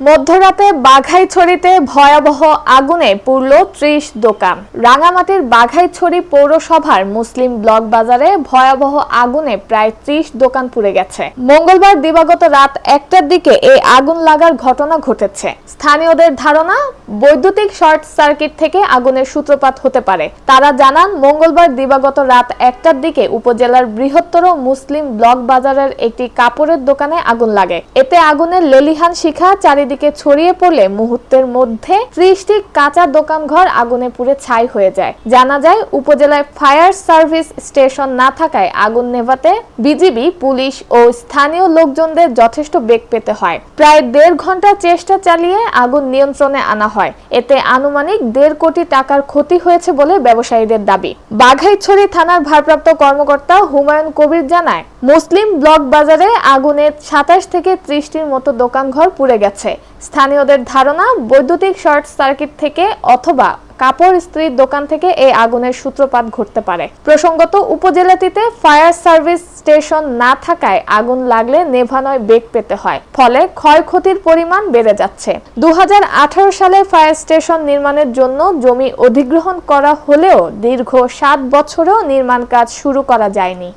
মধ্যরাতে বাঘাইছড়িতে ভয়াবহ আগুনে পুড়ল ত্রিশ দোকান। রাঙামাটির বাঘাইছড়ি পৌরসভার মুসলিম ব্লক বাজারে ভয়াবহ আগুনে প্রায় ত্রিশ দোকান পুড়ে গেছে। মঙ্গলবার দিবাগত রাত একটার দিকে এই আগুন লাগার ঘটনা ঘটেছে। স্থানীয়দের ধারণা, বৈদ্যুতিক শর্ট সার্কিট থেকে আগুনের সূত্রপাত হতে পারে। তারা জানান, মঙ্গলবার দিবাগত রাত একটার দিকে উপজেলার বৃহত্তর মুসলিম ব্লক বাজারের একটি কাপড়ের দোকানে আগুন লাগে। এতে আগুনের লেলিহান শিখা চারিদিকে ছড়িয়ে পড়লে মুহূর্তের মধ্যে ত্রিশটি কাঁচা দোকানঘর আগুনে পুড়ে ছাই হয়ে যায়। জানা যায়, উপজেলায় ফায়ার সার্ভিস স্টেশন না থাকায় আগুন নেভাতে বিজিবি, পুলিশ ও স্থানীয় লোকজনদের যথেষ্ট বেগ পেতে হয়। প্রায় দেড় ঘণ্টা চেষ্টা চালিয়ে আগুন নিয়ন্ত্রণে আনা হয়। এতে আনুমানিক দেড় কোটি টাকার ক্ষতি হয়েছে বলে ব্যবসায়ীদের দাবি। বাঘাইছড়ি থানার ভারপ্রাপ্ত কর্মকর্তা হুমায়ুন কবির জানায়, মুসলিম ব্লক বাজারে আগুনে সাতাশ থেকে ত্রিশটির মতো দোকানঘর পুড়ে গেছে। স্থানীয়দের ধারণা, বৈদ্যুতিক শর্ট সার্কিট থেকে অথবা কাপড় ইস্ত্রির দোকান থেকে এই আগুনের সূত্রপাত ঘটতে পারে। প্রসঙ্গত, উপজেলাটিতে ফায়ার সার্ভিস স্টেশন না থাকায় আগুন লাগলে নেভানোয় বেগ পেতে হয়, ফলে ক্ষয়ক্ষতির পরিমাণ বেড়ে যাচ্ছে। দু হাজার আঠারো সালে ফায়ার স্টেশন নির্মাণের জন্য জমি অধিগ্রহণ করা হলেও দীর্ঘ সাত বছরেও নির্মাণ কাজ শুরু করা যায়নি।